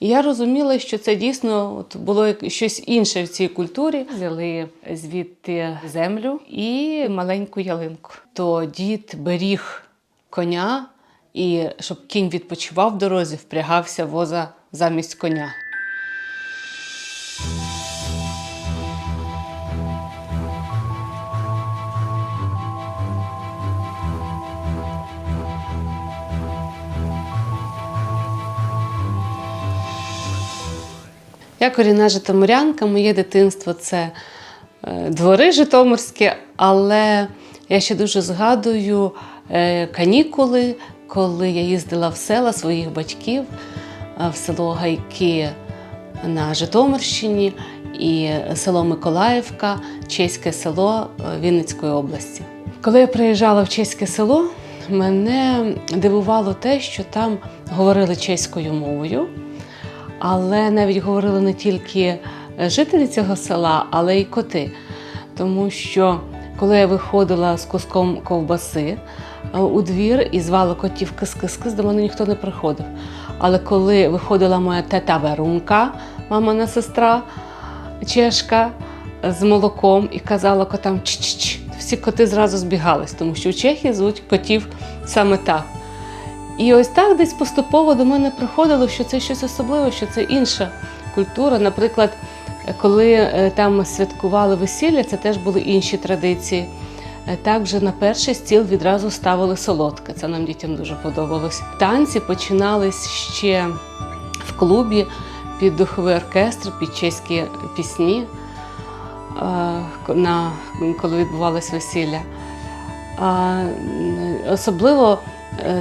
І я розуміла, що це дійсно от було щось інше в цій культурі. Взяли звідти землю і маленьку ялинку. То дід беріг коня, і щоб кінь відпочивав в дорозі, впрягався воза замість коня. Я корінна житомирянка, моє дитинство це е, двори житомирські, але я ще дуже згадую е, канікули, коли я їздила в села своїх батьків, е, в село Гайки на Житомирщині і село Миколаївка, чеське село Вінницької області. Коли я приїжджала в чеське село, мене дивувало те, що там говорили чеською мовою. Але навіть говорили не тільки жителі цього села, але й коти. Тому що коли я виходила з куском ковбаси е, у двір і звала котів кис-кис-кис, до мене ніхто не приходив. Але коли виходила моя тета Верунка, мамина сестра чешка, з молоком і казала котам ч-ч-ч, всі коти зразу збігались, тому що в Чехії звуть котів саме так. І ось так десь поступово до мене приходило, що це щось особливе, що це інша культура. Наприклад, коли е, там святкували весілля, це теж були інші традиції. Е, Так же на перший стіл відразу ставили солодке. Це нам дітям дуже подобалось. Танці починались ще в клубі під духовий оркестр, під чеські пісні, е, коли відбувалось весілля. Особливо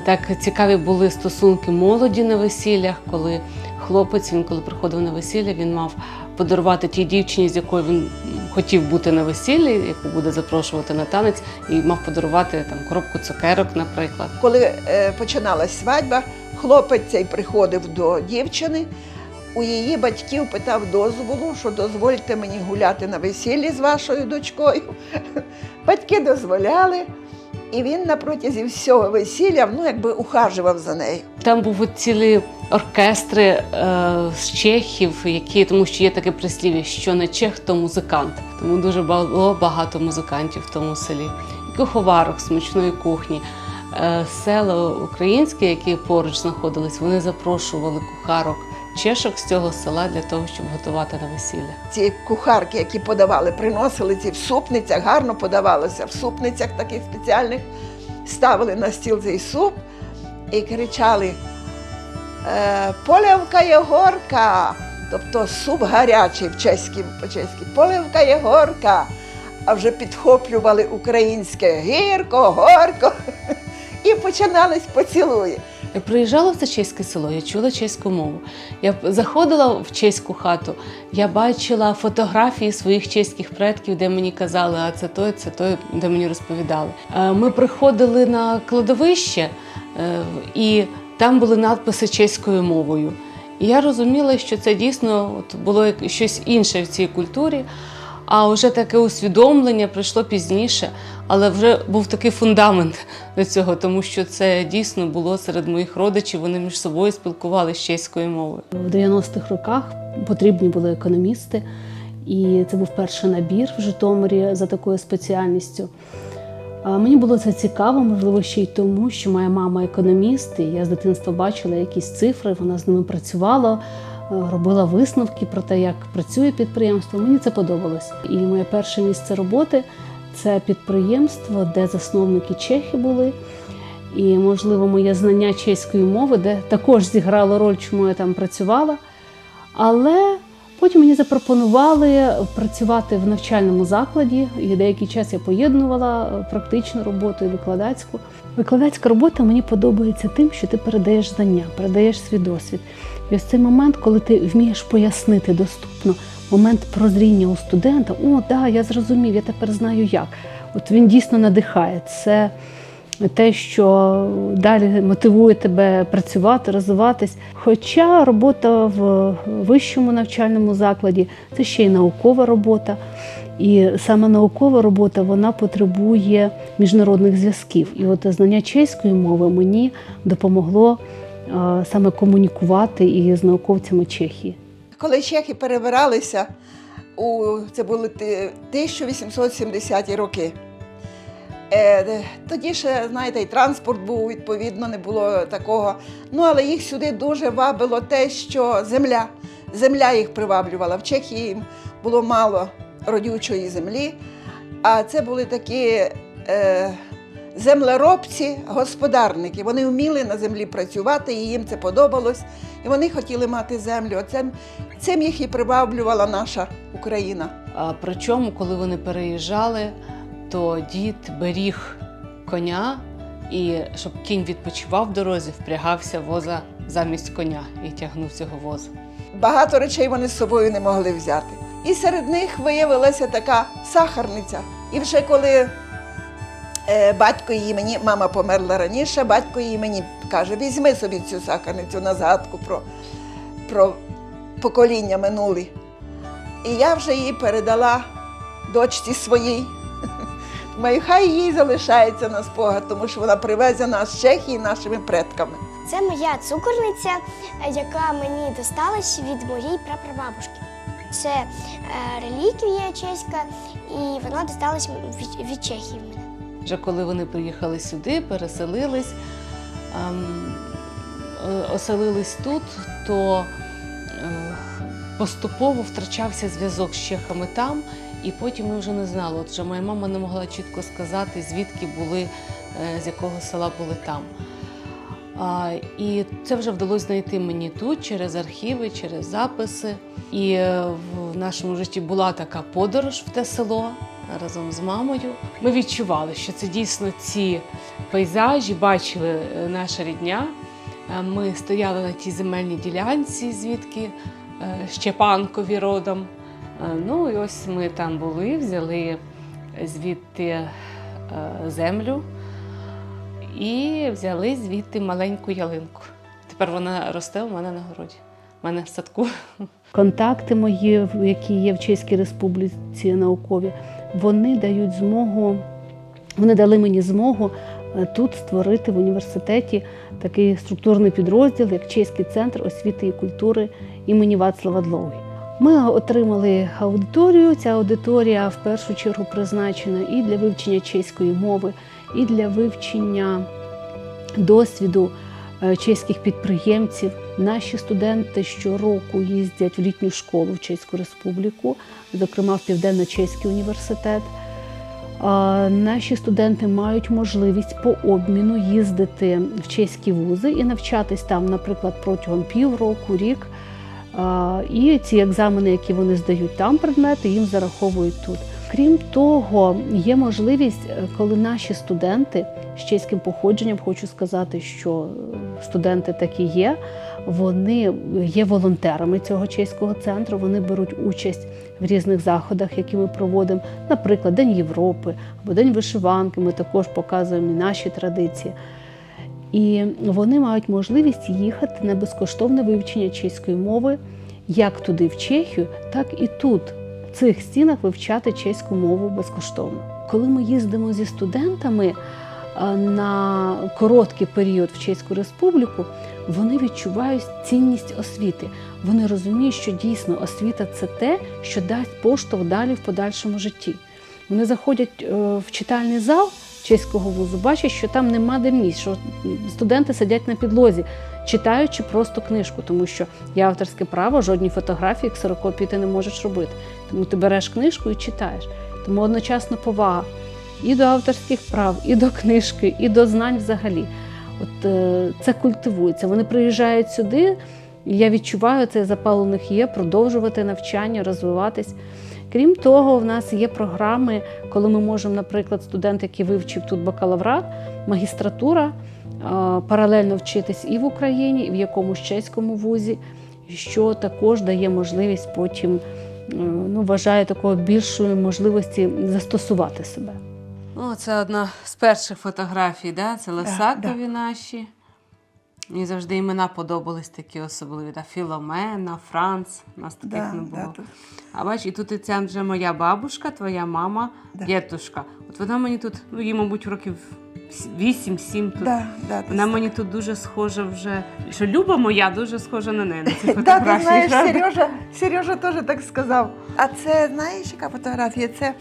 так цікаві були стосунки молоді на весіллях, коли хлопець, він коли приходив на весілля, він мав подарувати тій дівчині, з якою він хотів бути на весіллі, яку буде запрошувати на танець, і мав подарувати там коробку цукерок, наприклад. Коли е, починалась свадьба, хлопець цей приходив до дівчини. У її батьків питав дозволу, що дозвольте мені гуляти на весіллі з вашою дочкою. Батьки дозволяли, і він на протязі всього весілля ну, якби ухажував за нею. Там були цілі оркестри е, з чехів, які тому що є таке прислів'я, що не чех, то музикант. Тому дуже було багато музикантів в тому селі. І куховарок смачної кухні. Е, села українські, які поруч знаходились, вони запрошували кухарок чешок з цього села для того, щоб готувати на весілля. Ці кухарки, які подавали, приносили ці в супницях, гарно подавалося в супницях таких спеціальних, ставили на стіл цей суп і кричали е, Полевка горка, тобто суп гарячий в чеській, по-чеськи, полевка є горка, а вже підхоплювали українське гірко, горко. І починались поцілуї. Я приїжджала в це чеське село, я чула чеську мову. Я заходила в чеську хату, я бачила фотографії своїх чеських предків, де мені казали, а це той, це той, де мені розповідали. Е, Ми приходили на кладовище, е, і там були надписи чеською мовою. І я розуміла, що це дійсно було щось інше в цій культурі. А вже таке усвідомлення прийшло пізніше, але вже був такий фундамент до цього, тому що це дійсно було серед моїх родичів. Вони між собою спілкувалися чеською мовою. В 90-х роках потрібні були економісти, і це був перший набір в Житомирі за такою спеціальністю. Мені було це цікаво, можливо, ще й тому, що моя мама економіст, і я з дитинства бачила якісь цифри, вона з ними працювала, робила висновки про те, як працює підприємство. Мені це подобалось. І моє перше місце роботи це підприємство, де засновники чехи були. І, можливо, моє знання чеської мови, де також зіграло роль, чому я там працювала. Але потім мені запропонували працювати в навчальному закладі, і деякий час я поєднувала е, практичну роботу і викладацьку. Викладацька робота мені подобається тим, що ти передаєш знання, передаєш свій досвід. І ось цей момент, коли ти вмієш пояснити доступно момент прозріння у студента, о, да, я зрозумів, я тепер знаю як. От він дійсно надихає. Це те, що далі мотивує тебе працювати, розвиватись. Хоча робота в вищому навчальному закладі це ще й наукова робота. І саме наукова робота вона потребує міжнародних зв'язків. І от знання чеської мови мені допомогло е, саме комунікувати і з науковцями Чехії. Коли чехи перебиралися, це були ти- 1870-ті роки. Е, тоді ще, знаєте, і транспорт був, відповідно, не було такого. Ну, але їх сюди дуже вабило те, що земля, земля їх приваблювала. В Чехії було мало родючої землі, а це були такі е, землеробці, господарники. Вони вміли на землі працювати, і їм це подобалось. І вони хотіли мати землю. Оце, цим їх і приваблювала наша Україна. А причому, коли вони переїжджали, то дід беріг коня, і щоб кінь відпочивав в дорозі, впрягався воза замість коня і тягнув цього воза. Багато речей вони з собою не могли взяти. І серед них виявилася така сахарниця. І вже коли е, батько її мені, мама померла раніше, батько її мені каже: візьми собі цю сахарницю на згадку про, про покоління минулі. І я вже її передала дочці своїй. Хай їй залишається на спогад, тому що вона привезена з Чехії нашими предками. Це моя цукорниця, яка мені досталась від моєї прапрабабушки. Це е, реліквія чеська, і вона досталась від, від Чехії. Вже коли вони приїхали сюди, переселились, ем, е, оселились тут, то е, поступово втрачався зв'язок з чехами там, і потім ми вже не знали. От вже моя мама не могла чітко сказати, звідки були, е, з якого села були там. А, і це вже вдалося знайти мені тут через архіви, через записи. І е, в нашому житті була така подорож в те село разом з мамою. Ми відчували, що це дійсно ці пейзажі, бачили е, наша рідня. Ми стояли на тій земельній ділянці, звідки Щепанкові родом. Е, Ну і ось ми там були, взяли звідти е, землю і взяли звідти маленьку ялинку. Тепер вона росте у мене на городі, у мене в садку. Контакти мої, які є в Чеській Республіці наукові, вони дають змогу, вони дали мені змогу е, тут створити в університеті такий структурний підрозділ, як Чеський центр освіти і культури імені Вацлава Длоги. Ми отримали аудиторію. Ця аудиторія в першу чергу призначена і для вивчення чеської мови, і для вивчення досвіду е, чеських підприємців. Наші студенти щороку їздять в літню школу в Чеську Республіку, зокрема в Південно-Чеський університет. Наші студенти мають можливість по обміну їздити в чеські вузи і навчатись там, наприклад, протягом півроку, рік. І ці екзамени, які вони здають там, предмети, їм зараховують тут. Крім того, є можливість, е, коли наші студенти з чеським походженням, хочу сказати, що е, студенти такі є, вони є волонтерами цього чеського центру. Вони беруть участь в різних заходах, які ми проводимо, наприклад, День Європи або День вишиванки. Ми також показуємо і наші традиції. І вони мають можливість їхати на безкоштовне вивчення чеської мови як туди, в Чехію, так і тут, в цих стінах, вивчати чеську мову безкоштовно. Коли ми їздимо зі студентами е, на короткий період в Чеську Республіку, вони відчувають цінність освіти. Вони розуміють, що дійсно освіта це те, що дасть поштовх далі в подальшому житті. Вони заходять е, в читальний зал чеського вузу, бачать, що там нема де місць, що студенти сидять на підлозі, читаючи просто книжку, тому що є авторське право, жодні фотографії, ксерокопії ти не можеш робити. Тому ти береш книжку і читаєш. Тому одночасно повага і до авторських прав, і до книжки, і до знань взагалі. От е, це культивується. Вони приїжджають сюди, і я відчуваю, цей запал у них є, продовжувати навчання, розвиватись. Крім того, в нас є програми, коли ми можемо, наприклад, студент, який вивчив тут бакалаврат, магістратура, е, паралельно вчитись і в Україні, і в якомусь чеському вузі, що також дає можливість потім, е, ну, вважаю, такої більшої можливості застосувати себе. О, це одна з перших фотографій, да? це Лисакові да. наші. Мені завжди імена подобались такі особливі. Да? Філомена, Франц. У нас таких Да, не було. да, тут. А бач, і тут і ця вже моя бабушка, твоя мама, Да. дєтушка. От вона мені тут, ну їй, мабуть, років 8-7 тут. Да, да, Вона так. мені тут дуже схожа вже. Що Люба моя дуже схожа на неї. на цій Да, ти фотографії, знаєш. Сережа, Сережа теж так сказав. А це, знаєш, яка фотографія? Це,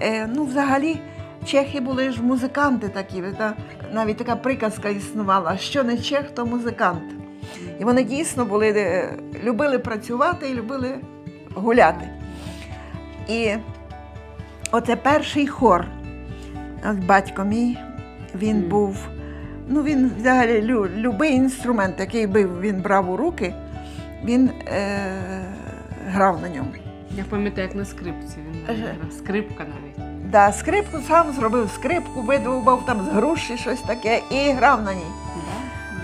е, ну, взагалі, чехи були ж музиканти такі. Та, навіть така приказка існувала, що не чех, то музикант. І вони дійсно були, е, любили працювати і любили гуляти. І оце перший хор. От батько мій, він був. Ну, він взагалі лю, любий інструмент, який би він брав у руки, він е, грав на ньому. Я пам'ятаю, як на скрипці він грав. Скрипка навіть. Да, скрипку сам зробив скрипку, видовбав там з груші щось таке і грав на ній.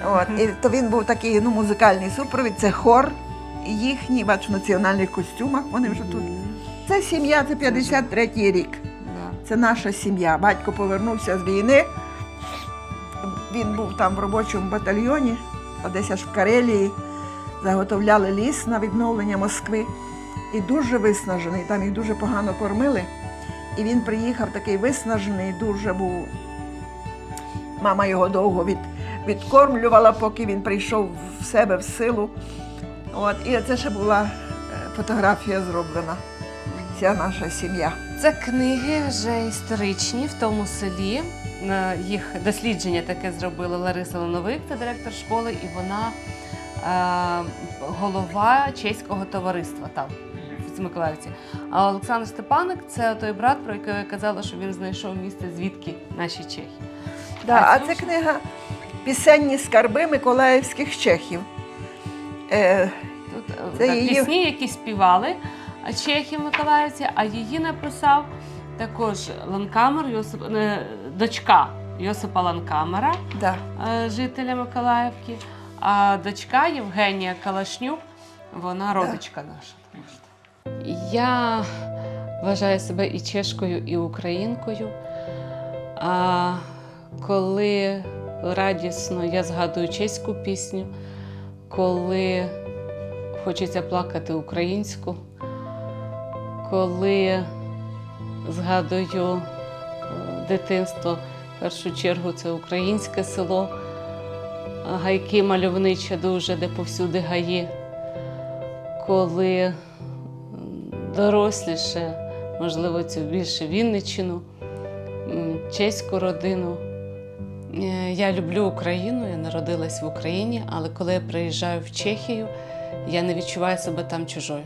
От, і то він був такий ну, музикальний супровід, це хор їхній, бачу, в національних костюмах. Вони вже тут. Це сім'я, це 53-й рік. Це наша сім'я. Батько повернувся з війни. Він був там в робочому батальйоні, а десь аж в Карелії. Заготовляли ліс на відновлення Москви. І дуже виснажений. Там їх дуже погано кормили. І він приїхав такий виснажений, дуже був. Мама його довго від, відкормлювала, поки він прийшов в себе в силу. От, і це ще була е, фотографія зроблена. Ця наша сім'я. Це книги вже історичні в тому селі. Їх дослідження таке зробила Лариса Лановик, це директор школи, і вона е, голова чеського товариства там, в Миколаївці. А Олександр Степаник це той брат, про якого я казала, що він знайшов місце, звідки наші чехи. Да, А а це ж- книга Пісенні скарби миколаївських чехів. Е, Тут е, Це так, її- пісні, які співали чехи Миколаївці, а її написав також Ланкамер, Йосип, дочка Йосипа Ланкамера. да. е, жителя Миколаївки, а дочка Євгенія Калашнюк, вона родичка наша. Я вважаю себе і чешкою, і українкою. А коли радісно я згадую чеську пісню, коли хочеться плакати українську, коли згадую дитинство, в першу чергу це українське село, гайки мальовниче дуже, де повсюди гаї. Коли доросліше, можливо, цю більше Вінничину, чеську родину. Е, Я люблю Україну, я народилась в Україні, але коли я приїжджаю в Чехію, я не відчуваю себе там чужою.